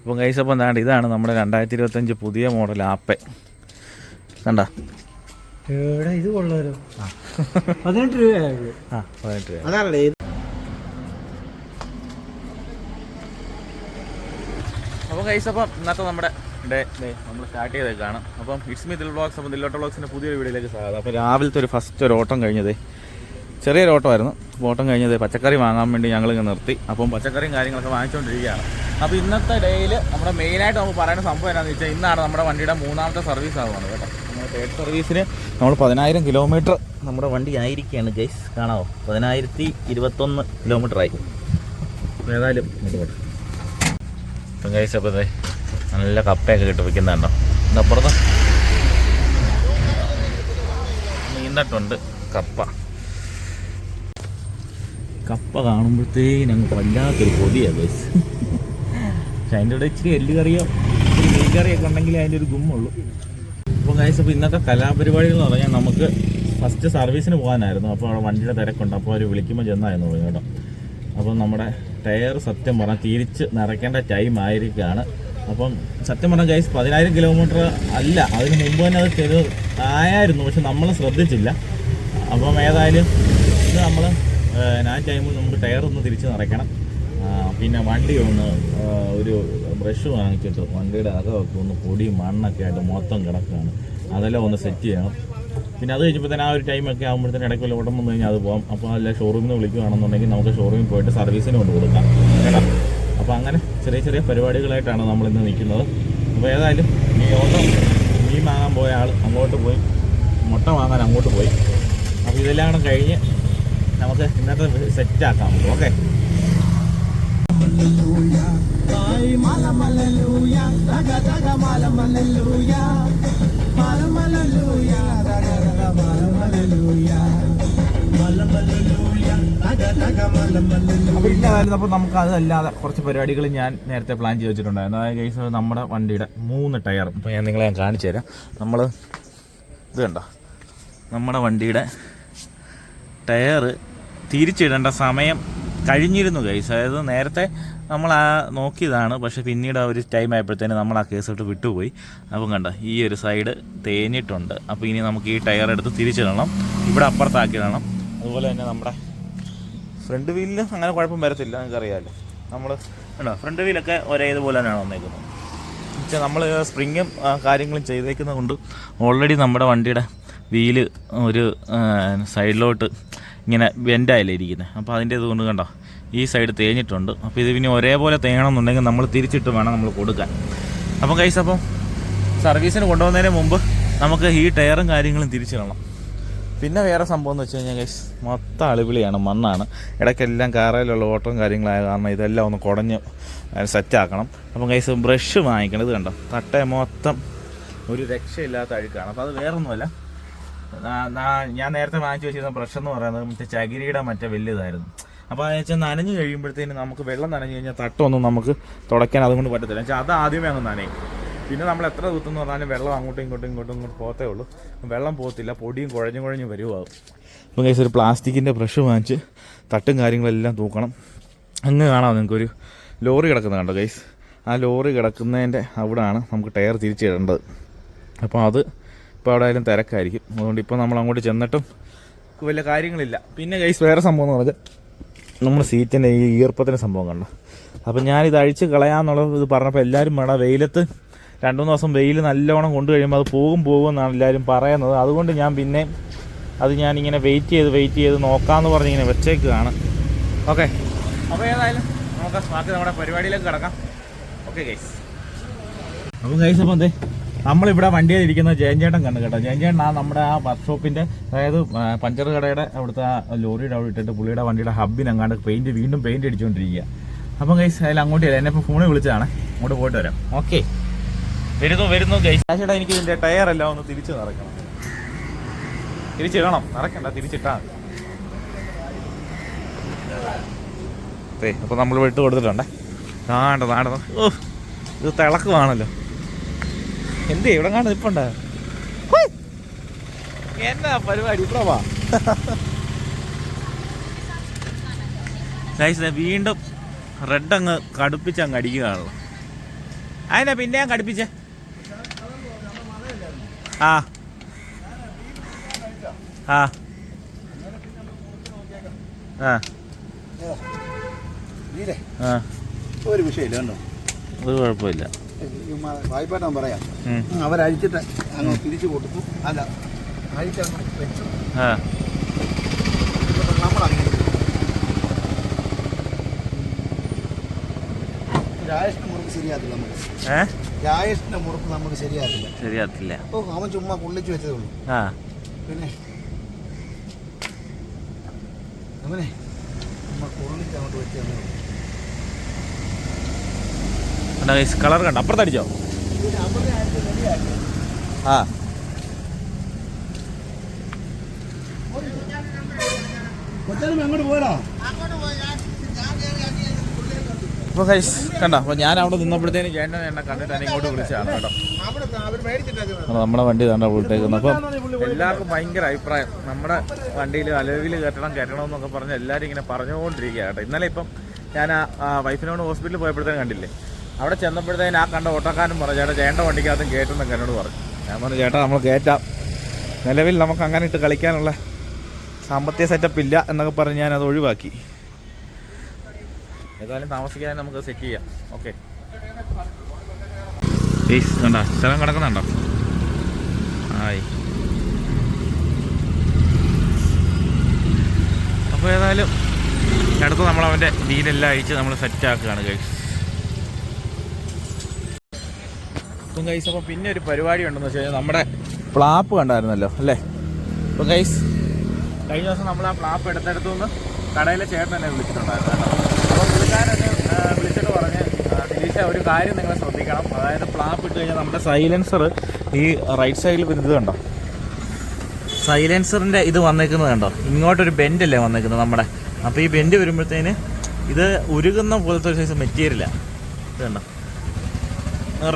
അപ്പം കൈസ് അപ്പം താണ്ട് ഇതാണ് നമ്മുടെ രണ്ടായിരത്തി ഇരുപത്തഞ്ച് പുതിയ മോഡൽ ആപ്പെ. കണ്ട? ഇത് കൊള്ളാലോ. പതിനെട്ട് രൂപയായത് ആ പതിനെട്ട് രൂപ. അതാണല്ലേ അപ്പോൾ കൈസ് അപ്പം ഇന്നത്തെ നമ്മുടെ ഡേ ഡേ നമ്മൾ സ്റ്റാർട്ട് ചെയ്തേക്കാണ്. അപ്പം ഇറ്റ്സ് മീ ദിൽ ബ്ലോഗ്സ് അപ്പം ദില്ലോട്ട ബ്ലോഗ്സിന്റെ പുതിയൊരു വീഡിയോയിലേക്ക് സ്വാഗതം. അപ്പോൾ രാവിലത്തെ ഒരു ഫസ്റ്റ് ഒരു ഓട്ടം കഴിഞ്ഞതേ. ചെറിയൊരു ഓട്ടമായിരുന്നു. ഓട്ടം കഴിഞ്ഞത് പച്ചക്കറി വാങ്ങാൻ വേണ്ടി ഞങ്ങൾ ഇങ്ങനെ നിർത്തി. അപ്പം പച്ചക്കറിയും കാര്യങ്ങളൊക്കെ വാങ്ങിച്ചുകൊണ്ടിരിക്കുകയാണ് അപ്പോൾ ഇന്നത്തെ ഡേയിൽ നമ്മുടെ മെയിനായിട്ട് നമുക്ക് പറയുന്ന സംഭവം എന്താണെന്ന് വെച്ചാൽ ഇന്നാണ് നമ്മുടെ വണ്ടിയുടെ മൂന്നാമത്തെ സർവീസ് ആവുകയാണ് കേട്ടോ. നമ്മുടെ തേർഡ് സർവീസിന് നമ്മൾ പതിനായിരം കിലോമീറ്റർ നമ്മുടെ വണ്ടി ആയിരിക്കുകയാണ് ഗൈസ്. കാണാമോ പതിനായിരത്തി ഇരുപത്തൊന്ന് കിലോമീറ്റർ ആയി ഏതായാലും ഇപ്പം കഴിച്ചപ്പോൾ അപ്പോൾ നല്ല കപ്പയൊക്കെ കിട്ടി വയ്ക്കുന്നുണ്ടോ ഇന്നപ്പുറത്ത് നീന്തട്ടുണ്ട് കപ്പ. കപ്പ കാണുമ്പോഴത്തേക്കും ഞങ്ങൾ വല്ലാത്തൊരു കൊതിയാണ് ബസ് പക്ഷെ അതിന്റെ കൂടെ ഇച്ചിരി എല്ല് കറിയോ മീൻ ഉണ്ടെങ്കിൽ അതിന്റെ ഒരു ഗുമ്മുള്ളൂ അപ്പോൾ ഗൈസ് അപ്പോൾ ഇന്നത്തെ കലാപരിപാടികൾ എന്ന് പറഞ്ഞാൽ നമുക്ക് ഫസ്റ്റ് സർവീസിന് പോകാനായിരുന്നു. അപ്പോൾ അവിടെ വണ്ടിയുടെ തിരക്കുണ്ട്. അപ്പോൾ അവർ വിളിക്കുമ്പോൾ ചെന്നായിരുന്നു കേട്ടോ. അപ്പം നമ്മുടെ ടയർ സത്യം പറഞ്ഞാൽ തിരിച്ച് നിറയ്ക്കേണ്ട ടൈം ആയിരിക്കുകയാണ്. അപ്പം സത്യം പറഞ്ഞാൽ ഗൈസ് പതിനായിരം കിലോമീറ്റർ അല്ല അതിന് മുമ്പ് തന്നെ അത് ചെയ്ത് ആയായിരുന്നു. പക്ഷെ നമ്മൾ ശ്രദ്ധിച്ചില്ല. അപ്പം ഏതായാലും ഇത് നമ്മൾ ആ ടൈമിൽ നമുക്ക് ടയർ ഒന്ന് തിരിച്ച് നിറയ്ക്കണം പിന്നെ വണ്ടി ഒന്ന് ഒരു ബ്രഷ് വാങ്ങിച്ചിട്ട് വണ്ടിയുടെ അകമൊക്കെ ഒന്ന് പൊടിയും മണ്ണൊക്കെ ആയിട്ട് മൊത്തം കിടക്കുകയാണ്. അതെല്ലാം ഒന്ന് സെറ്റ് ചെയ്യണം. പിന്നെ അത് കഴിഞ്ഞപ്പോൾ തന്നെ ആ ഒരു ടൈമൊക്കെ ആകുമ്പോഴത്തേന് ഇടയ്ക്ക് വല്ല ഉടമ്പ് കഴിഞ്ഞാൽ അത് പോകാം അപ്പോൾ അല്ല ഷോറൂമിൽ നിന്ന് വിളിക്കുകയാണെന്നുണ്ടെങ്കിൽ നമുക്ക് ഷോറൂമിൽ പോയിട്ട് സർവീസിന് കൊണ്ട് കൊടുക്കാം. കേട്ടോ? അപ്പോൾ അങ്ങനെ ചെറിയ ചെറിയ പരിപാടികളായിട്ടാണ് നമ്മൾ ഇന്ന് നിൽക്കുന്നത്. അപ്പോൾ ഏതായാലും ഈ ഓട്ടം മീൻ വാങ്ങാൻ പോയ ആൾ അങ്ങോട്ട് പോയി. മുട്ട വാങ്ങാൻ അങ്ങോട്ട് പോയി. അപ്പോൾ ഇതെല്ലാം കൂടെ കഴിഞ്ഞ് നമുക്ക് ഇന്നത്തെ സെറ്റ് ആക്കാം. ഓക്കെ. അപ്പോൾ ഇല്ലാതായാലും അപ്പോൾ നമുക്ക് അതല്ലാതെ കുറച്ച് പരിപാടികൾ ഞാൻ നേരത്തെ പ്ലാൻ ചെയ്ത് വെച്ചിട്ടുണ്ടായിരുന്നു. അതായത് കേസ് നമ്മുടെ വണ്ടിയുടെ മൂന്ന് ടയർ അപ്പോൾ ഞാൻ നിങ്ങളെ ഞാൻ കാണിച്ചു തരാം. നമ്മൾ ഇത് കണ്ടോ? നമ്മുടെ വണ്ടിയുടെ ടയർ തിരിച്ചിടേണ്ട സമയം കഴിഞ്ഞിരുന്നു ഗൈസ് അതായത് നേരത്തെ നമ്മൾ ആ നോക്കിയതാണ്. പക്ഷേ പിന്നീട് ആ ഒരു ടൈം ആയപ്പോഴത്തേന് നമ്മൾ ആ കേസ് ഇട്ട് വിട്ടുപോയി. അപ്പം കണ്ട ഈ ഒരു സൈഡ് തേഞ്ഞിട്ടുണ്ട്. അപ്പോൾ ഇനി നമുക്ക് ഈ ടയർ എടുത്ത് തിരിച്ചിടണം. ഇവിടെ അപ്പുറത്താക്കിയിടണം. അതുപോലെ തന്നെ നമ്മുടെ ഫ്രണ്ട് വീലിൽ അങ്ങനെ കുഴപ്പം വരത്തില്ല നിങ്ങൾക്കറിയാമല്ലോ നമ്മൾ ഉണ്ടോ ഫ്രണ്ട് വീലൊക്കെ ഒരേ ഇതുപോലെ തന്നെയാണ് വന്നേക്കുന്നത്. വെച്ചാൽ നമ്മൾ സ്പ്രിങ്ങും കാര്യങ്ങളും ചെയ്തേക്കുന്നത് കൊണ്ട് ഓൾറെഡി നമ്മുടെ വണ്ടിയുടെ വീൽ ഒരു സൈഡിലോട്ട് ഇങ്ങനെ ബെൻഡായില്ലേ ഇരിക്കുന്നത് അപ്പോൾ അതിന്റെ ഇതുകൊണ്ട് കണ്ടോ ഈ സൈഡ് തേഞ്ഞിട്ടുണ്ട്. അപ്പോൾ ഇത് പിന്നെ ഒരേപോലെ തേങ്ങണമെന്നുണ്ടെങ്കിൽ നമ്മൾ തിരിച്ചിട്ട് വേണം നമ്മൾ കൊടുക്കാൻ. അപ്പം കൈസ് അപ്പം സർവീസിന് കൊണ്ടുപോകുന്നതിന് മുമ്പ് നമുക്ക് ഈ ടയറും കാര്യങ്ങളും തിരിച്ചിടണം. പിന്നെ വേറെ സംഭവം എന്ന് വെച്ച് കഴിഞ്ഞാൽ ഗൈസ് മൊത്തം അളിപിളിയാണ് മണ്ണാണ്. ഇടയ്ക്കെല്ലാം കാറയിലുള്ള ഓട്ടവും കാര്യങ്ങളായ കാരണം ഇതെല്ലാം ഒന്ന് കുടഞ്ഞ് സെറ്റാക്കണം അപ്പം ഗൈസ് ബ്രഷ് വാങ്ങിക്കണം ഇത് കണ്ടോ? തട്ട മൊത്തം ഒരു രക്ഷയില്ലാത്ത അഴുക്കാണ്. അപ്പോൾ അത് വേറൊന്നുമല്ല. ഞാൻ നേരത്തെ വാങ്ങിച്ചു വെച്ചിരുന്ന ബ്രഷ് എന്ന് പറയുന്നത് മറ്റേ ചകിരിയുടെ മറ്റേ വലിയതായിരുന്നു അപ്പോൾ അതെന്ന് വെച്ചാൽ നനഞ്ഞു കഴിയുമ്പോഴത്തേന് നമുക്ക് വെള്ളം നനഞ്ഞു കഴിഞ്ഞാൽ തട്ടൊന്നും നമുക്ക് തുടയ്ക്കാൻ അതുകൊണ്ട് പറ്റത്തില്ല. വെച്ചാൽ അത് ആദ്യമേ അങ്ങ് നനയും. പിന്നെ നമ്മൾ എത്ര കുത്തെന്ന് പറഞ്ഞാലും വെള്ളം അങ്ങോട്ടും ഇങ്ങോട്ടും ഇങ്ങോട്ടും ഇങ്ങോട്ട് പോത്തേ ഉള്ളൂ. വെള്ളം പോകത്തില്ല പൊടിയും കുഴഞ്ഞു കുഴഞ്ഞു വരുവാകും. അപ്പം കഴിച്ച ഒരു പ്ലാസ്റ്റിക്കിന്റെ ബ്രഷ് വാങ്ങിച്ച് തട്ടും കാര്യങ്ങളെല്ലാം തൂക്കണം. അങ്ങ് കാണാം നിങ്ങൾക്കൊരു ലോറി കിടക്കുന്ന കണ്ടോ ഗൈസ് ആ ലോറി കിടക്കുന്നതിന്റെ അവിടെയാണ് നമുക്ക് ടയർ തിരിച്ചിടേണ്ടത്. അപ്പോൾ അത് ഇപ്പോൾ അവിടെ ആയാലും തിരക്കായിരിക്കും. അതുകൊണ്ട് ഇപ്പോൾ നമ്മൾ അങ്ങോട്ട് ചെന്നിട്ടും വലിയ കാര്യങ്ങളില്ല. പിന്നെ ഗൈസ് വേറെ സംഭവം എന്ന് പറഞ്ഞാൽ നമ്മുടെ സീറ്റിന്റെ ഈ ഈർപ്പത്തിന്റെ സംഭവം കണ്ടോ? അപ്പം ഞാനിത് അഴിച്ച് കളയാന്നുള്ളത് ഇത് പറഞ്ഞപ്പോൾ എല്ലാവരും വേണം വെയിലത്ത് രണ്ട് മൂന്ന് ദിവസം വെയിൽ നല്ലോണം കൊണ്ടു കഴിയുമ്പോൾ അത് പോകും പോകും എന്നാണ് എല്ലാവരും പറയുന്നത്. അതുകൊണ്ട് ഞാൻ പിന്നെ അത് ഞാനിങ്ങനെ വെയിറ്റ് ചെയ്ത് വെയിറ്റ് ചെയ്ത് നോക്കാമെന്ന് പറഞ്ഞ് ഇങ്ങനെ വെച്ചേക്കുകയാണ്. ഓക്കെ അപ്പോൾ ഏതായാലും നമുക്ക് ബാക്കി നമ്മുടെ പരിപാടിയിലേക്ക് കിടക്കാം. ഓക്കെ ഗൈസ് അപ്പം ഗൈസ് അപ്പം എന്തേ? നമ്മളിവിടെ വണ്ടിയിൽ ഇരിക്കുന്ന ജയൻചേട്ടൻ കണ്ടു കേട്ടോ. ജയൻചേട്ടൻ ആ നമ്മുടെ ആ വർക്ക്ഷോപ്പിന്റെ അതായത് പഞ്ചർ കടയുടെ അവിടുത്തെ ലോറിയുടെ അവിടെ ഇട്ടിട്ട് പുള്ളിയുടെ വണ്ടിയുടെ ഹബിനെങ്ങാണ്ട് പെയിന്റ് വീണ്ടും പെയിന്റ് അടിച്ചുകൊണ്ടിരിക്കുക അപ്പം ഗൈസ് അതിൽ അങ്ങോട്ട് വരാം എന്നെ ഫോണിൽ വിളിച്ചതാണ്. അങ്ങോട്ട് പോയിട്ട് വരാം. ഓക്കെ വരുന്നു വരുന്നു ഗൈസ് ചേട്ടാ എനിക്ക് ഇതിന്റെ ടയർ എല്ലാം ഒന്ന് തിരിച്ച് നടക്കണം. തിരിച്ചിടണം നടക്കണ്ട തിരിച്ചിട്ടാ. അപ്പോൾ നമ്മൾ വിട്ട് കൊടുത്തിട്ടുണ്ടേ. കാണ്ട നാട ഓ ഇത് തിളക്കുവാണല്ലോ എന്തേ ഇവിടെ കാണുന്നത് ഇപ്പൊ എന്നാ പരിപാടി ഇവിടെ വാ. വീണ്ടും റെഡ് അങ്ങ് കടുപ്പിച്ച് അങ്ങ് അടിക്കുകയാണല്ലോ. അതിനാ പിന്നെ ഞാൻ കടുപ്പിച്ചേ? ആ. ആ. ആ. ഒരു വിഷയമില്ല കേട്ടോ ഒരു കുഴപ്പമില്ല. വായ്പാട്ടാൻ പറയാം. അവരഴിച്ചിട്ട് അങ്ങ് തിരിച്ചു കൊടുത്തു. അല്ല അഴിച്ചങ്ങ് വെച്ചു. നമ്മളങ്ങനെ രാജേഷിന്റെ മുറുക്ക് ശരിയാത്തില്ല നമുക്ക്. രാജേഷിന്റെ മുറുക്ക് നമുക്ക് ശരിയാത്തില്ല ശരിയാത്തില്ല ഓ അവൻ ചുമ്മാ കൊള്ളിച്ചു വെച്ചതേ ഉള്ളൂ. പിന്നെ അങ്ങനെ നമ്മൾ കൊള്ളിച്ച് അങ്ങോട്ട് വെച്ചതേ ഉള്ളൂ. കളർ കണ്ട? അപ്പുറത്തടിച്ചോ പിന്നെ അവനെ അഴിച്ച് റെഡിയാക്കി ആ. അപ്പോൾ കൈസ് കണ്ട? അപ്പോൾ ഞാൻ അവിടെ നിന്നപ്പോഴത്തേന് ചേട്ടൻ എന്നെ കണ്ടിട്ട് എന്നെ ഇങ്ങോട്ട് വിളിച്ചതാണ് കേട്ടോ. നമ്മുടെ വണ്ടി തന്നെ വിട്ടേക്കുന്നത് അപ്പം എല്ലാവർക്കും ഭയങ്കര അഭിപ്രായം. നമ്മുടെ വണ്ടിയിൽ അലവിൽ കയറ്റണം കയറ്റണം എന്നൊക്കെ പറഞ്ഞ് എല്ലാവരും ഇങ്ങനെ പറഞ്ഞുകൊണ്ടിരിക്കുക കേട്ടോ. ഇന്നലെ ഇപ്പം ഞാൻ ആ വൈഫിനോട് ഹോസ്പിറ്റലിൽ പോയപ്പോഴത്തേനും കണ്ടില്ലേ? അവിടെ ചെന്നപ്പോഴത്തേന് ആ കണ്ട ഓട്ടക്കാരനും പറഞ്ഞു ചേട്ടാ ചേട്ടന്റെ വണ്ടിക്കകത്തും കയറ്റുന്നൊക്കെ എന്നോട് പറഞ്ഞു ഞാൻ പറഞ്ഞു ചേട്ടാ നമ്മൾ കയറ്റാം നിലവിൽ നമുക്ക് അങ്ങനെ ഇട്ട് കളിക്കാനുള്ള സാമ്പത്തിക സെറ്റപ്പ് ഇല്ല എന്നൊക്കെ പറഞ്ഞ് ഞാനത് ഒഴിവാക്കി. ഏതായാലും താമസിക്കാൻ നമുക്ക് സെറ്റ് ചെയ്യാം. ഓക്കെ കണ്ടോ സ്ഥലം കിടക്കുന്നുണ്ടോ? ആയി. അപ്പോൾ ഏതായാലും അടുത്ത് നമ്മൾ അവന്റെ ഡീലെല്ലാം അയച്ച് നമ്മൾ സെറ്റ് ആക്കുകയാണ് ഗൈസ് അപ്പം ഗൈസ് അപ്പം പിന്നെ ഒരു പരിപാടി ഉണ്ടെന്ന് വെച്ച് കഴിഞ്ഞാൽ നമ്മുടെ പ്ലാപ്പ് കണ്ടായിരുന്നല്ലോ അല്ലേ? അപ്പം ഗൈസ് കഴിഞ്ഞ ദിവസം നമ്മൾ ആ പ്ലാപ്പ് എടുത്തെടുത്തു നിന്ന് കടയിലെ ചേട്ടൻ എന്നെ വിളിച്ചിട്ടുണ്ടായിരുന്നു അപ്പോൾ പുള്ളിക്കാരെന്നെ വിളിച്ചിട്ട് പറഞ്ഞ് ദിലീഷ ഒരു കാര്യം നിങ്ങൾ ശ്രദ്ധിക്കണം. അതായത് പ്ലാപ്പ് ഇട്ട് കഴിഞ്ഞാൽ നമ്മുടെ സൈലൻസർ ഈ റൈറ്റ് സൈഡിൽ വരുന്നത് കണ്ടോ? സൈലൻസറിന്റെ ഇത് വന്നേക്കുന്നത് കണ്ടോ? ഇങ്ങോട്ടൊരു ബെൻഡല്ലേ വന്നേക്കുന്നത് നമ്മുടെ? അപ്പോൾ ഈ ബെൻഡ് വരുമ്പോഴത്തേന് ഇത് ഉരുകുന്ന പോലത്തെ ഒരു സൈസ് മെറ്റീരിയലാണ് ഇത് കണ്ടോ?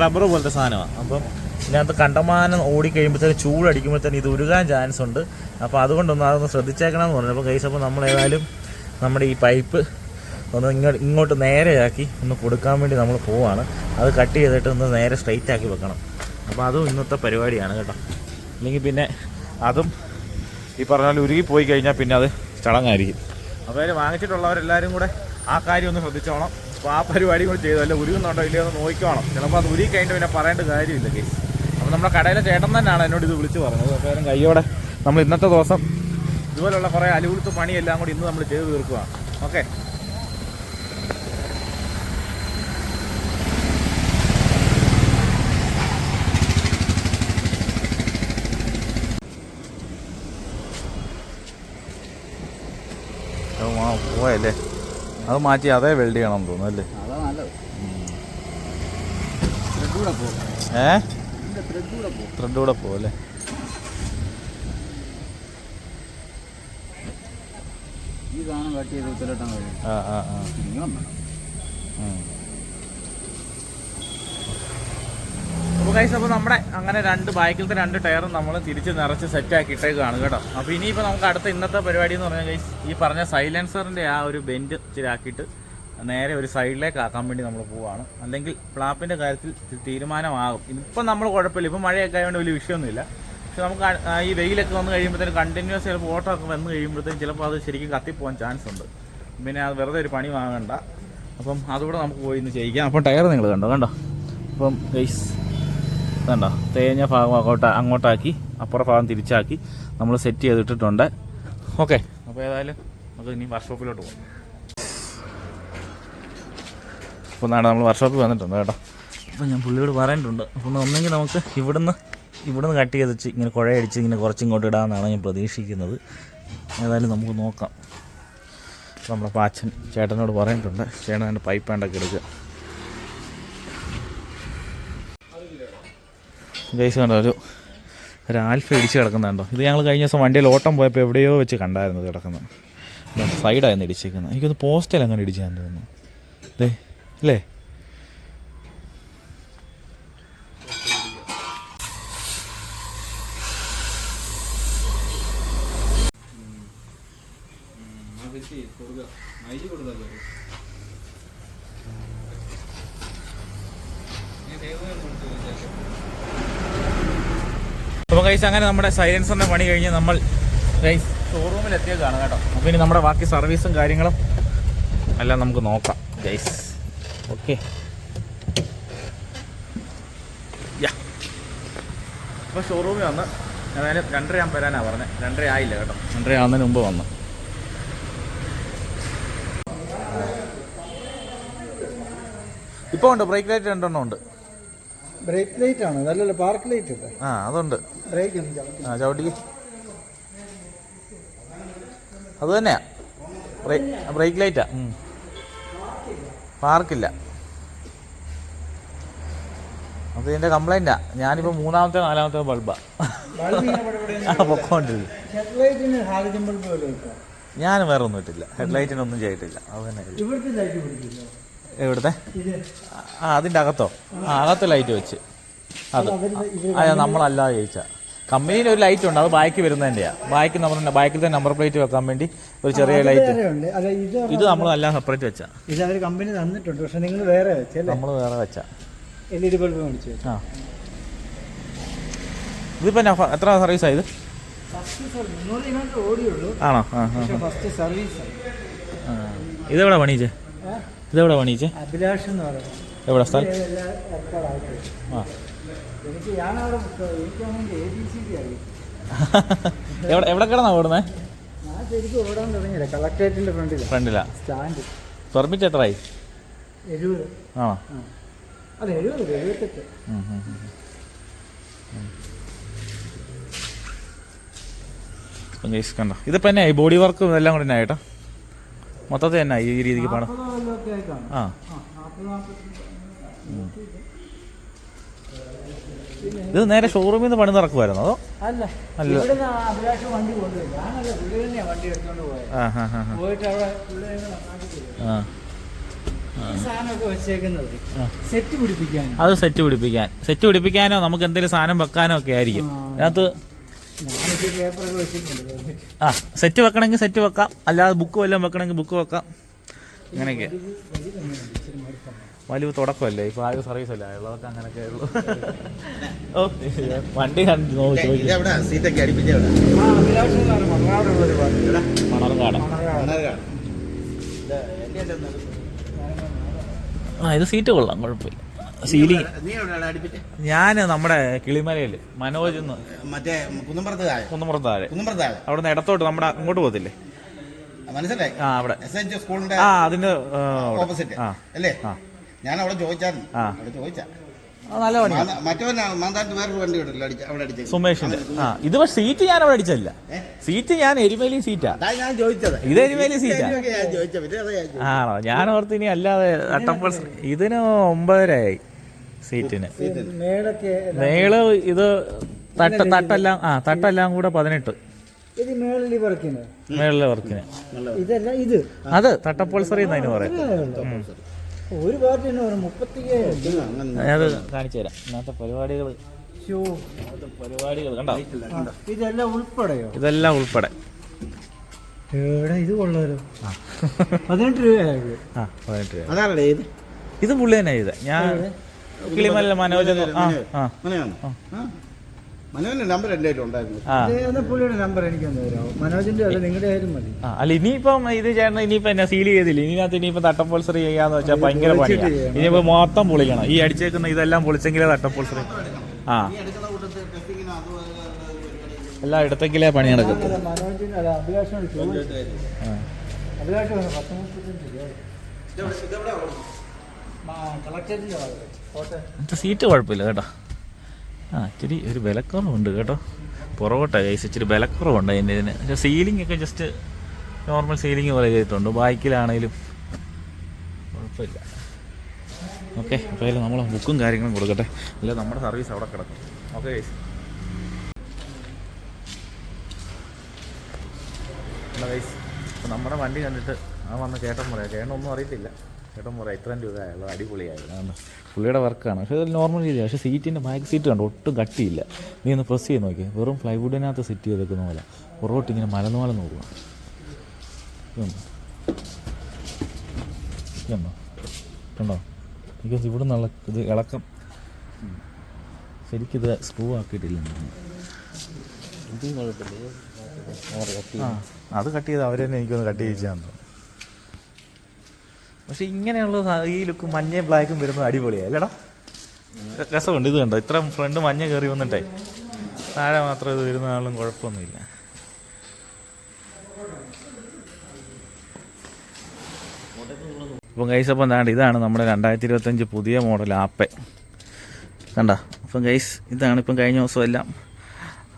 റബ്ബർ പോലത്തെ സാധനമാണ് അപ്പം ഇതിനകത്ത് കണ്ടമാനം ഓടിക്കഴിയുമ്പോഴത്തേന് ചൂടടിക്കുമ്പോഴത്തേന് ഇത് ഉരുകാൻ ചാൻസ് ഉണ്ട്. അപ്പോൾ അതുകൊണ്ടൊന്ന് അതൊന്ന് ശ്രദ്ധിച്ചേക്കണം എന്ന് പറഞ്ഞു. അപ്പോൾ കൈസ് അപ്പോൾ നമ്മൾ ഏതായാലും നമ്മുടെ ഈ പൈപ്പ് ഒന്ന് ഇങ്ങോട്ട് ഇങ്ങോട്ട് നേരെയാക്കി ഒന്ന് കൊടുക്കാൻ വേണ്ടി നമ്മൾ പോവാണ്. അത് കട്ട് ചെയ്തിട്ട് ഒന്ന് നേരെ സ്ട്രെയിറ്റ് ആക്കി വെക്കണം. അപ്പോൾ അതും ഇന്നത്തെ പരിപാടിയാണ് കേട്ടോ. അല്ലെങ്കിൽ പിന്നെ അതും ഈ പറഞ്ഞാൽ ഉരുകി പോയി കഴിഞ്ഞാൽ പിന്നെ അത് ചടങ്ങായിരിക്കും. അപ്പോൾ അതിൽ വാങ്ങിച്ചിട്ടുള്ളവരെല്ലാവരും കൂടെ ആ കാര്യം ഒന്ന് ശ്രദ്ധിച്ചോണം. അപ്പോൾ ആ പരിപാടി കൂടി ചെയ്തു. അല്ല ഉരുകുന്നുണ്ടോ ഇല്ലയോ എന്ന് നോക്കിക്കോണം. ചിലപ്പോൾ അത് ഉരുകി കഴിഞ്ഞിട്ട് പിന്നെ പറയേണ്ട കാര്യമില്ല കേസ്. അപ്പോൾ നമ്മുടെ കടയിലെ ചേട്ടൻ തന്നെയാണ് എന്നോട് ഇത് വിളിച്ച് പറഞ്ഞത്. അപ്പോൾ കയ്യോടെ നമ്മൾ ഇന്നത്തെ ദിവസം ഇതുപോലുള്ള കുറേ അലുകുളുത്ത് പണിയെല്ലാം കൂടി ഇന്ന് നമ്മൾ ചെയ്ത് തീർക്കുകയാണ് ഓക്കെ. പോയല്ലേ അത് മാറ്റി അതേ വെൽഡ് ചെയ്യണം തോന്നുന്നു അല്ലേ? ഏ? ത്രെഡ് കൂടെ പോകും അല്ലേ? ഈ സാധനം കട്ട് ചെയ്ത് ഉത്തരട്ടാൻ കഴിയും. ആ ആ ആ. ഉം. അപ്പോൾ നമ്മുടെ അങ്ങനെ രണ്ട് ബൈക്കിലത്തെ രണ്ട് ടയറും നമ്മൾ തിരിച്ച് നിറച്ച് സെറ്റ് ആക്കി ഇട്ടേക്കാണ് കേട്ടോ. അപ്പോൾ ഇനിയിപ്പോൾ നമുക്ക് അടുത്ത ഇന്നത്തെ പരിപാടി എന്ന് പറഞ്ഞാൽ ഗൈസ് ഈ പറഞ്ഞ സൈലൻസറിന്റെ ആ ഒരു ബെൻഡ് ഇച്ചിരാക്കിയിട്ട് നേരെ ഒരു സൈഡിലേക്ക് ആക്കാൻ വേണ്ടി നമ്മൾ പോവാണ്. അല്ലെങ്കിൽ ഫ്ലാപ്പിന്റെ കാര്യത്തിൽ തീരുമാനമാകും. ഇപ്പം നമ്മൾ കുഴപ്പമില്ല. ഇപ്പം മഴയൊക്കെ ആയതുകൊണ്ട് വലിയ വിഷയമൊന്നുമില്ല. പക്ഷെ നമുക്ക് ഈ വെയിലൊക്കെ വന്ന് കഴിയുമ്പോഴത്തേനും കണ്ടിന്യൂസ് ചിലപ്പോൾ ഓട്ടോ ഒക്കെ വന്ന് കഴിയുമ്പോഴത്തേക്കും ചിലപ്പോൾ അത് ശരിക്കും കത്തിപ്പോകാൻ ചാൻസ് ഉണ്ട്. പിന്നെ അത് വെറുതെ ഒരു പണി വാങ്ങണ്ട. അപ്പം അതുകൂടെ നമുക്ക് പോയി ഇന്ന് ചെയ്യിക്കാം. അപ്പം ടയർ നിങ്ങൾ കണ്ടോ? കണ്ടോ? അപ്പം ഗൈസ് കണ്ടോ? തേഞ്ഞ ഭാഗം അങ്ങോട്ട് അങ്ങോട്ടാക്കി അപ്പുറ ഭാഗം തിരിച്ചാക്കി നമ്മൾ സെറ്റ് ചെയ്തിട്ടിട്ടുണ്ട്. ഓക്കെ അപ്പോൾ ഏതായാലും നമുക്ക് ഇനി വർക്ക്ഷോപ്പിലോട്ട് പോകാം അപ്പോൾ നാളെ നമ്മൾ വർക്ക്ഷോപ്പിൽ വന്നിട്ടുണ്ട് കേട്ടോ. അപ്പോൾ ഞാൻ പുള്ളിയോട് പറഞ്ഞിട്ടുണ്ട് അപ്പോൾ ഒന്നെങ്കിൽ നമുക്ക് ഇവിടുന്ന് ഇവിടുന്ന് കട്ട് ചെയ്ത് വെച്ച് ഇങ്ങനെ കുഴയടിച്ച് ഇങ്ങനെ കുറച്ച് ഇങ്ങോട്ട് ഇടാമെന്നാണ് ഞാൻ പ്രതീക്ഷിക്കുന്നത്. ഏതായാലും നമുക്ക് നോക്കാം. നമ്മുടെ പാച്ചൻ ചേട്ടനോട് പറഞ്ഞിട്ടുണ്ട് ചേട്ടൻ അതിന്റെ പൈപ്പ് വേണ്ടൊക്കെ എടുക്കുക. ഗൈസ് കണ്ടോ ഒരു ഒരു ആൽഫ ഇടിച്ച് കിടക്കുന്നുണ്ടോ ഇത് ഞങ്ങൾ കഴിഞ്ഞ ദിവസം വണ്ടിയിൽ ഓട്ടം പോയപ്പോൾ എവിടെയോ വെച്ച് കണ്ടായിരുന്നു കിടക്കുന്നത്. സൈഡായിരുന്നു ഇടിച്ചേക്കുന്നത്. എനിക്കൊന്ന് പോസ്റ്റിൽ അങ്ങനെ ഇടിച്ചാൽ തോന്നുന്നു. അല്ലേ അങ്ങനെ നമ്മുടെ സൈലൻസറിന്റെ പണി കഴിഞ്ഞ് നമ്മൾ ഗൈസ് ഷോറൂമിൽ എത്തിയതാണ് കേട്ടോ. അപ്പോൾ ഇനി നമ്മുടെ ബാക്കി സർവീസും കാര്യങ്ങളും എല്ലാം നമുക്ക് നോക്കാം ഗൈസ് ഓക്കെ അപ്പോൾ ഷോറൂമിൽ വന്ന് ഏതായാലും രണ്ടര ഞാൻ വരാനാണ് പറഞ്ഞത് രണ്ടര ആയില്ല കേട്ടോ. രണ്ടര ആവുന്നതിന് മുമ്പ് വന്നു. ഇപ്പോൾ ഉണ്ട് ബ്രേക്ക് ലൈറ്റ് രണ്ടെണ്ണം ഉണ്ട്. ബ്രേക്ക് ലൈറ്റ് ആണ്. അതല്ലല്ലോ പാർക്ക് ലൈറ്റ് അല്ലേ ആ അതുണ്ട്. ബ്രേക്ക് ആ ചവിട്ടി. അത് തന്നെയാ. ബ്രേക്ക് ലൈറ്റാ പാർക്കില്ല അത് ഇതിന്റെ കംപ്ലൈന്റാ ഞാനിപ്പോൾ മൂന്നാമത്തെ നാലാമത്തെ ബൾബാ പോലെ ഞാൻ വേറെ ഒന്നും ഇട്ടില്ല. ഹെഡ്ലൈറ്റിനൊന്നും ചെയ്തിട്ടില്ല. അത് തന്നെ. എവിടുത്തെ? ആ അതിന്റെ അകത്തോ? ആ അകത്ത് ലൈറ്റ് വെച്ച്. അത്. അതെ നമ്മളല്ലാതെ ചോദിച്ചാ കമ്പനിയിൽ ഒരു ലൈറ്റ് ഉണ്ട് അത് ബാക്കി വരുന്നതിന്റെയാണ് ബാക്കി നമ്മൾ ബാക്കിലത്തെ നമ്പർ പ്ലേറ്റ് വെക്കാൻ വേണ്ടി ഒരു ചെറിയ ലൈറ്റ് ഇത് നമ്മൾ എല്ലാം സെപ്പറേറ്റ് വെച്ചാ. ഇത് അവർ കമ്പനി തന്നിട്ടുണ്ട് പക്ഷെ നിങ്ങൾ വേറെ വെച്ചല്ലേ നമ്മൾ വേറെ വെച്ചാ. എൽ ഇ ഡി ബൾബ് മേടിച്ചു ആ. ഇതിപ്പോ എത്ര ഇത്? സർവീസ് ആയത് ആണോ? ആ ഫസ്റ്റ് സർവീസ്. ഇതെവിടെ പണിയിച്ചേ? ഇതെവിടെ പണിയിച്ചേ അഭിലാഷ് എന്ന് പറയുന്നത്. എവിടെ? സ്ഥലം? എല്ലാം ഏർപ്പാടായിട്ട് ആ. എനിക്ക് ഞാനവിടെ എനിക്കാണെങ്കിൽ എ ബി സി ഡി അറിയും. എവിടെ എവിടെ കിടന്നാ ഓടുന്നേ? ഞാൻ ശരിക്കും ഓടാൻ തുടങ്ങിയില്ല. കളക്ടറേറ്റിന്റെ ഫ്രണ്ടിൽ ഫ്രണ്ടിലാ. സ്റ്റാൻഡ്. പെർമിറ്റ് എത്രയായി? എഴുപത്. ആണോ? ആ. അല്ല എഴുപത് എഴുപത്തെട്ട്. ഉം, ഉം, ഉം. ഉം. ഇതിപ്പോൾ എന്നാ ബോഡി വർക്കും എല്ലാം കൂടെ എന്നാ കേട്ടോ? മൊത്തത്തിൽ തന്നെ ഈ രീതിക്ക് ആയിട്ടാണ് ആ. ഇത് നേരെ ഷോറൂമിൽ നിന്ന് പണി നടക്കുമായിരുന്നു അതോ? അല്ല അല്ല. വണ്ടി കൊണ്ടുപോയി. വണ്ടി എടുത്തോണ്ട് പോയത് പോയിട്ട് അവിടെ. ആ. അത് സെറ്റ് പിടിപ്പിക്കാൻ. സെറ്റ് പിടിപ്പിക്കാനോ നമുക്ക് എന്തെങ്കിലും സാധനം വെക്കാനോ ഒക്കെ ആയിരിക്കും. അതിനകത്ത് ആ സെറ്റ് വെക്കണമെങ്കിൽ സെറ്റ് വെക്കാം. അല്ലാതെ ബുക്ക് വല്ലതും വെക്കണമെങ്കിൽ ബുക്ക് വെക്കാം. അങ്ങനെയൊക്കെ വലിയ തുടക്കമല്ലേ? ഇപ്പൊ ആദ്യ സർവീസ് അല്ലേ? ഉള്ളതൊക്കെ അങ്ങനെയൊക്കെ ഉള്ളൂ. ഓ വണ്ടി കണ്ടു മണർകാട്. ആ ഇത് സീറ്റ് കൊള്ളാം. കുഴപ്പമില്ല. സീലിംഗ്. നീ എവിടെയാണ് അടുപ്പിച്ചേ? ഞാൻ നമ്മുടെ കിളിമലയിൽ മനോജ് മറ്റേ കുന്നമ്പുറത്ത് താഴെ. കുന്നമ്പുറത്ത് താഴെ. അവിടെ നിന്ന് ഇടത്തോട്ട് നമ്മുടെ അങ്ങോട്ട് പോകത്തില്ലേ? മനസ്സിലായി? ആ അവിടെ. എസ് എച്ച് സ്കൂളിന്റെ ആ അതിന്റെ ഓപ്പോസിറ്റ്. അല്ലേ? ഞാൻ അവിടെ ചോദിച്ചായിരുന്നു. അവിടെ ചോദിച്ചാ. ആ, നല്ല വണ്ടി മറ്റവൻ സുമേഷിന്റെ. ആ ഇത് പക്ഷെ സീറ്റ് ഞാൻ അവിടെ അടിച്ചില്ല സീറ്റ് ഞാൻ എരിമേലി സീറ്റാ ഞാൻ ചോദിച്ചത്. ഇത് എരിമേലി സീറ്റാ. ആണോ? ഞാൻ ഓർത്ത് ഇനി അല്ലാതെ അട്ടപ്പോൾ ഇതിന് ഒമ്പതരയായി സീറ്റിന് മേൾ ഇത് തട്ട് തട്ടെല്ലാം ആ തട്ടെല്ലാം കൂടെ പതിനെട്ട്. ഇത് മേളിൽ ഈ വർക്കിന്. മേളിലെ വർക്കിന്. ഇതല്ല ഇത്. അത് തട്ടപ്പോൾസറി എന്നതിന് പറയാം ഒരു പാർട്ടി മുപ്പത്തി കാണിച്ചു തരാം. ഇന്നത്തെ പരിപാടികൾ ഷോ പരിപാടികൾ കണ്ടോ? ഇതെല്ലാം ഉൾപ്പെടെയോ? ഇതെല്ലാം ഉൾപ്പെടെ. എടാ ഇത് കൊള്ളാലോ? പതിനെട്ട് രൂപയായത്. ആ പതിനെട്ട് രൂപ. അതാണല്ലേ ഇത്? ഇത് പുള്ളി തന്നെ ചെയ്തത്. ഞാൻ കിളിമല്ല മനോജ് എന്ന് ആ. ആ. മനോന്റെ നമ്പർ കയ്യിൽ ഉണ്ടായിരുന്നു. പുള്ളിയുടെ നമ്പർ എനിക്കൊന്ന് തരാമോ? മനോജിന്റെ അല്ല നിങ്ങളുടെ ആയാലും മതി. ആ, അല്ല ഇനിയിപ്പം ഇത് ചേട്ടൻ ഇനിയിപ്പം എന്നാ സീൽ ചെയ്തില്ല? ഇതിനകത്ത് ഇനിയിപ്പം തട്ടപ്പോൾസറി ചെയ്യാന്ന് വെച്ചാൽ ഭയങ്കര പണിയാണ്. ഇനിയിപ്പോൾ മൊത്തം പൊളിക്കണം. ഈ അടിച്ചേക്കുന്ന ഇതെല്ലാം പൊളിച്ചെങ്കിലേ തട്ടപ്പോൾസറി. ആ. എടുക്കുന്ന കൂട്ടത്തിൽ ടെസ്റ്റിങ്ങിന് അതുപോലെ എല്ലാം ഇടത്തേക്കിലേ പണി നടക്കത്തു അല്ല, മനോജിന്റെ അല്ല അഭിലാഷോട് ചോദിച്ചു. ആ. അഭിലാഷ് പറഞ്ഞു പത്ത് മുപ്പത്തഞ്ച് രൂപ കളക്ടറേറ്റിന്റെ ഭാഗത്ത്. കോട്ടയം ഇന്നത്തെ സീറ്റ് കുഴപ്പമില്ല കേട്ടോ. ആ ഇച്ചിരി ഒരു വിലക്കുറവുണ്ട് കേട്ടോ. പുറകോട്ട കൈസ് ഇച്ചിരി വിലക്കുറവുണ്ട് അതിന്റെ ഇതിന്. പക്ഷേ സീലിംഗ് ഒക്കെ ജസ്റ്റ് നോർമൽ സീലിംഗ് പോലെ ചെയ്തിട്ടുണ്ട്. ബാക്കിലാണേലും കുഴപ്പമില്ല. ഓക്കെ അപ്പോൾ അതിൽ നമ്മൾ ബുക്കും കാര്യങ്ങളും കൊടുക്കട്ടെ. അല്ല നമ്മുടെ സർവീസ് അവിടെ കിടക്കും. ഓക്കെ കൈസ് കൈസ് നമ്മുടെ വണ്ടി കണ്ടിട്ട് ആ വന്ന് ചേട്ടൻ പറയാം. കേട്ടൊന്നും അറിയത്തില്ല. ചേട്ടൻ പറയാം ഇത്രയും രൂപയായുള്ളൂ അടിപൊളിയായിരുന്നു. അതാണ് പുള്ളിയുടെ വർക്കാണ്. പക്ഷേ ഇത് നോർമൽ രീതിയാണ് പക്ഷേ സീറ്റിന്റെ ബാക്ക് സീറ്റ് കണ്ടോ? ഒട്ടും കട്ടിയില്ല. നീ ഒന്ന് പ്രസ് ചെയ്ത് നോക്കി വെറും ഫ്ലൈവുഡിനകത്ത് സെറ്റ് ചെയ്തേക്കുന്ന പോലെ. പുറകോട്ട് ഇങ്ങനെ മലന്ന് മലന്ന് നോക്കുക ഇതുണ്ടോ? കണ്ടോ എനിക്ക് ഇവിടെ നിന്നുള്ള ഇത് ഇളക്കം ശരിക്കിത് സ്ക്രൂ ആക്കിയിട്ടില്ല അത് കട്ട് ചെയ്ത്. അവർ തന്നെ എനിക്കൊന്ന് കട്ട് ചെയ്യിച്ചാന്ന് പക്ഷെ ഇങ്ങനെയുള്ള ഈ ലുക്ക് മഞ്ഞയും ബ്ലാക്കും വരുന്നത് അടിപൊളിയായി അല്ലേടാ? രസമുണ്ട് ഇത് കണ്ടോ? ഇത്ര ഫ്രണ്ട് മഞ്ഞ കയറി വന്നിട്ടേ. താഴെ മാത്രം ഇത് വരുന്ന ആളും കുഴപ്പമൊന്നുമില്ല. ഇപ്പം ഗൈസ് അപ്പം താണ്ട് ഇതാണ് നമ്മുടെ രണ്ടായിരത്തി ഇരുപത്തഞ്ച് പുതിയ മോഡൽ ആപ്പെ. കണ്ട? അപ്പം ഗൈസ് ഇതാണ് ഇപ്പം കഴിഞ്ഞ ദിവസം എല്ലാം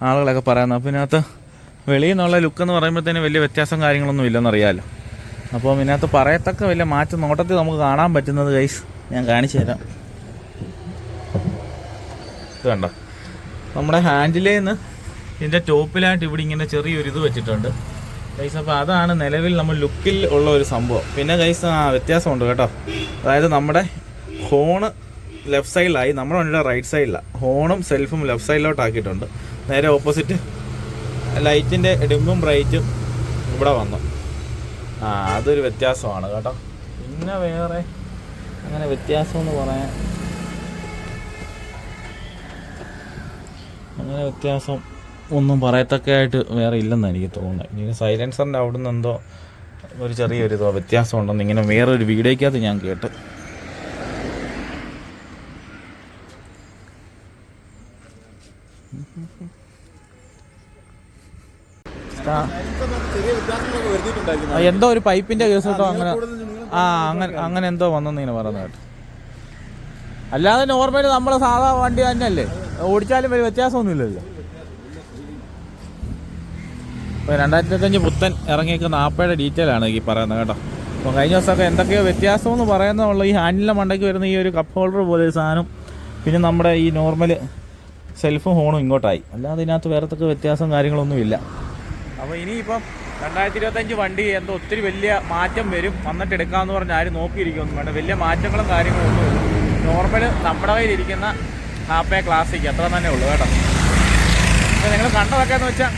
ആളുകളൊക്കെ പറയുന്നത്. അപ്പം ഇതിനകത്ത് വെളിയിൽ നിന്നുള്ള ലുക്ക് എന്ന് പറയുമ്പോഴത്തേന് വലിയ വ്യത്യാസം കാര്യങ്ങളൊന്നും ഇല്ലെന്നറിയാമല്ലോ അപ്പോൾ ഇതിനകത്ത് പറയത്തക്ക വലിയ മാറ്റം നോട്ടത്തിൽ നമുക്ക് കാണാൻ പറ്റുന്നത് ഗൈസ് ഞാൻ കാണിച്ചു തരാം. ഇത് കണ്ടോ? നമ്മുടെ ഹാൻഡിലേ നിന്ന് ഇതിന്റെ ടോപ്പിലായിട്ട് ഇവിടെ ഇങ്ങനെ ചെറിയൊരു ഇത് വെച്ചിട്ടുണ്ട്. ഗൈസ് അപ്പോൾ അതാണ് നിലവിൽ നമ്മൾ ലുക്കിൽ ഉള്ള ഒരു സംഭവം. പിന്നെ ഗൈസ് വ്യത്യാസമുണ്ട് കേട്ടോ. അതായത് നമ്മുടെ ഹോണ് ലെഫ്റ്റ് സൈഡിലായി നമ്മുടെ വണ്ടിയുടെ റൈറ്റ് സൈഡിലാണ് ഹോണും സെൽഫും ലെഫ്റ്റ് സൈഡിലോട്ട് ആക്കിയിട്ടുണ്ട്. നേരെ ഓപ്പോസിറ്റ് ലൈറ്റിന്റെ ഡിമ്പും ബ്രൈറ്റും ഇവിടെ വന്നു. ആ അതൊരു വ്യത്യാസമാണ് കേട്ടോ. പിന്നെ വേറെ അങ്ങനെ വ്യത്യാസം എന്ന് പറയാൻ അങ്ങനെ വ്യത്യാസം ഒന്നും പറയത്തക്കായിട്ട് വേറെ ഇല്ലെന്ന് എനിക്ക് തോന്നുന്നത് ഇനി സൈലൻസറിന്റെ അവിടെ നിന്ന് എന്തോ ഒരു ചെറിയൊരു വ്യത്യാസം ഉണ്ടെന്ന് ഇങ്ങനെ വേറൊരു വീഡിയോയ്ക്കകത്ത് ഞാൻ കേട്ട് ചെറിയ വ്യത്യാസങ്ങളൊക്കെ വരുത്തിയിട്ടുണ്ടായിരുന്നു ആ, എന്തോ ഒരു പൈപ്പിന്റെ കേസ് കേട്ടോ അങ്ങനെ. ആ അങ്ങനെ അങ്ങനെ എന്തോ വന്നെന്ന് ഇങ്ങനെ പറയുന്നത് കേട്ടോ. അല്ലാതെ നോർമലി നമ്മളെ സാധാ വണ്ടി തന്നെയല്ലേ? ഓടിച്ചാലും വലിയ വ്യത്യാസമൊന്നുമില്ലല്ലോ. ഇപ്പോൾ രണ്ടായിരത്തി ഇരുപത്തഞ്ച് പുത്തൻ ഇറങ്ങിയേക്കുന്ന ആപ്പയുടെ ഡീറ്റെയിൽ ആണ് ഈ പറയുന്നത് കേട്ടോ. അപ്പോൾ കഴിഞ്ഞ ദിവസമൊക്കെ എന്തൊക്കെയോ വ്യത്യാസം എന്ന് പറയുന്നുള്ള. ഈ ഹാൻഡിലെ മണ്ടയ്ക്ക് വരുന്ന ഈ ഒരു കപ്പ് ഹോൾഡർ പോലെ സാധനം. പിന്നെ നമ്മുടെ ഈ നോർമൽ സെൽഫും ഹോണും ഇങ്ങോട്ടായി. അല്ലാതെ ഇതിനകത്ത് വേറെത്തൊക്കെ വ്യത്യാസം കാര്യങ്ങളൊന്നുമില്ല. അപ്പോൾ ഇനിയിപ്പം രണ്ടായിരത്തി ഇരുപത്തഞ്ച് വണ്ടി എന്തോ ഒത്തിരി വലിയ മാറ്റം വരും. വന്നിട്ട് എടുക്കാമെന്ന് പറഞ്ഞ് ആരും നോക്കിയിരിക്കൊന്നും വേണ്ട. വലിയ മാറ്റങ്ങളും കാര്യങ്ങളും ഒന്നും നോർമൽ നമ്മുടെ കയ്യിലിരിക്കുന്ന ഹാപ്പേ ക്ലാസിക് അത്ര തന്നെ ഉള്ളൂ കേട്ടോ. അപ്പോൾ നിങ്ങൾ കണ്ടതൊക്കെ എന്ന് വെച്ചാൽ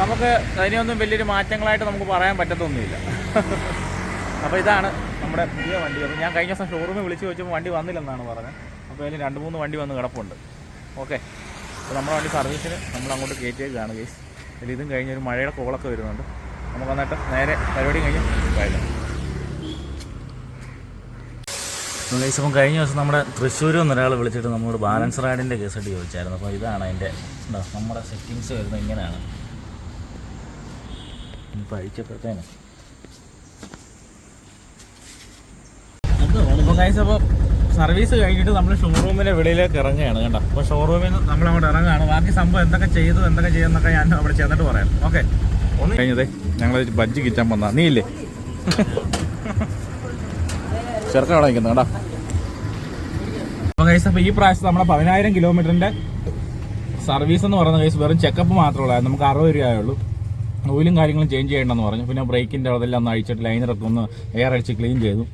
നമുക്ക് അതിനൊന്നും വലിയൊരു മാറ്റങ്ങളായിട്ട് നമുക്ക് പറയാൻ പറ്റത്തൊന്നുമില്ല. അപ്പോൾ ഇതാണ് നമ്മുടെ പുതിയ വണ്ടി. അപ്പോൾ ഞാൻ കഴിഞ്ഞ ദിവസം ഷോറൂമിൽ വിളിച്ച് ചോദിച്ചപ്പോൾ വണ്ടി വന്നില്ലെന്നാണ് പറഞ്ഞത്. അപ്പോൾ അതിൽ രണ്ട് മൂന്ന് വണ്ടി വന്ന് കിടപ്പുണ്ട്. ഓക്കെ അപ്പോൾ നമ്മുടെ വണ്ടി സർവീസിന് നമ്മൾ അങ്ങോട്ട് കയറ്റിയേക്കാണ് കേസ് അതിൽ ഇതും കഴിഞ്ഞ് ഒരു മഴയുടെ കോളൊക്കെ വരുന്നുണ്ട്. നമുക്ക് വന്നിട്ട് നേരെ പരിപാടി കഴിഞ്ഞ് കഴിഞ്ഞു ഗൈസ് കഴിഞ്ഞ ദിവസം നമ്മുടെ തൃശ്ശൂരിൽ നിന്ന് ഒരാൾ വിളിച്ചിട്ട് നമ്മളോട് ബാലൻസ് റൈഡിന്റെ കേസായിട്ട് ചോദിച്ചായിരുന്നു. അപ്പോൾ ഇതാണ് അതിന്റെ എന്താ നമ്മുടെ സെറ്റിങ്സ് വരുന്നത് ഇങ്ങനെയാണ്. ഇപ്പോൾ അഴിച്ചപ്പോഴത്തേന് അപ്പോൾ ഗൈസ് അപ്പോൾ സർവീസ് കഴിഞ്ഞിട്ട് നമ്മൾ ഷോറൂമിലെ വെളിയിലേക്ക് ഇറങ്ങുകയാണ് കേട്ടോ. അപ്പോൾ ഷോറൂമിൽ നിന്ന് നമ്മൾ അങ്ങോട്ട് ഇറങ്ങുകയാണ്. ബാക്കി സംഭവം എന്തൊക്കെ ചെയ്തു എന്തൊക്കെ ചെയ്യുന്നൊക്കെ ഞാൻ അവിടെ ചെന്നിട്ട് പറയാം. ഓക്കെ. ഒന്ന് കഴിഞ്ഞതേ ഞങ്ങൾ ബജ്ജി കിറ്റാൻ വന്നാ. നീ ഇല്ലേ? ചെറുക്കം അവിടെ നിൽക്കുന്നു കേട്ടോ. അപ്പോൾ ഗൈസ് അപ്പോൾ ഈ പ്രാവശ്യം നമ്മുടെ പതിനായിരം കിലോമീറ്ററിന്റെ സർവീസ് എന്ന് പറയുന്ന കേസ് വെറും ചെക്കപ്പ് മാത്രമേ ഉള്ളൂ നമുക്ക് അറുപത് രൂപയുള്ളൂ ഓയിലും കാര്യങ്ങളും ചേഞ്ച് ചെയ്യണമെന്ന് പറഞ്ഞു. പിന്നെ ബ്രേക്കിന്റെ അതെല്ലാം ഒന്ന് അഴിച്ചിട്ട് ലൈനറൊക്കെ ഒന്ന് എയർ അടിച്ച് ക്ലീൻ ചെയ്തു.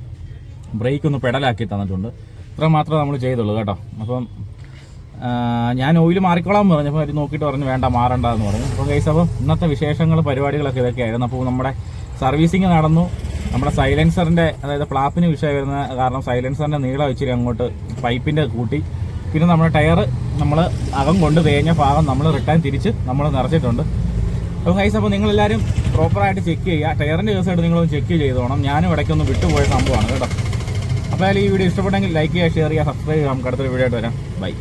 ബ്രേക്ക് ഒന്ന് പെഡലാക്കി തന്നിട്ടുണ്ട്. ഇത്ര മാത്രമേ നമ്മൾ ചെയ്തുള്ളൂ കേട്ടോ. അപ്പം ഞാൻ ഓയിൽ മാറിക്കോളാൻ പറഞ്ഞപ്പോൾ അവർ നോക്കിയിട്ട് പറഞ്ഞു വേണ്ട മാറണ്ട എന്ന് പറഞ്ഞു. അപ്പോൾ കേസ് അപ്പം ഇന്നത്തെ വിശേഷങ്ങൾ പരിപാടികളൊക്കെ ഇതൊക്കെയായിരുന്നു. അപ്പോൾ നമ്മുടെ സർവീസിങ് നടന്നു. നമ്മുടെ സൈലൻസറിന്റെ അതായത് പ്ലാപ്പിന് വിഷയം വരുന്ന കാരണം സൈലൻസറിന്റെ നീളം വെച്ചിട്ട് അങ്ങോട്ട് പൈപ്പിന്റെ കൂട്ടി. പിന്നെ നമ്മുടെ ടയർ നമ്മൾ അകം കൊണ്ട് തേഞ്ഞ ഭാഗം നമ്മൾ റിട്ടേൺ തിരിച്ച് നമ്മൾ നിറച്ചിട്ടുണ്ട്. അപ്പോൾ കൈസ് അപ്പോൾ നിങ്ങളെല്ലാവരും പ്രോപ്പറായിട്ട് ചെക്ക് ചെയ്യുക. ടയറിന്റെ കേസായിട്ട് നിങ്ങളൊന്ന് ചെക്ക് ചെയ്തോണം ഞാനും ഇടയ്ക്കൊന്ന് വിട്ടുപോയ സംഭവമാണ് കേട്ടോ. അപ്പോൾ ഈ വീഡിയോ ഇഷ്ടപ്പെട്ടെങ്കിൽ ലൈക്ക് ചെയ്യുക ഷെയർ ചെയ്യുക സബ്സ്ക്രൈബ് ചെയ്യുക. നമുക്ക് അടുത്തൊരു വീഡിയോ ആയിട്ട് വരാം. ബൈ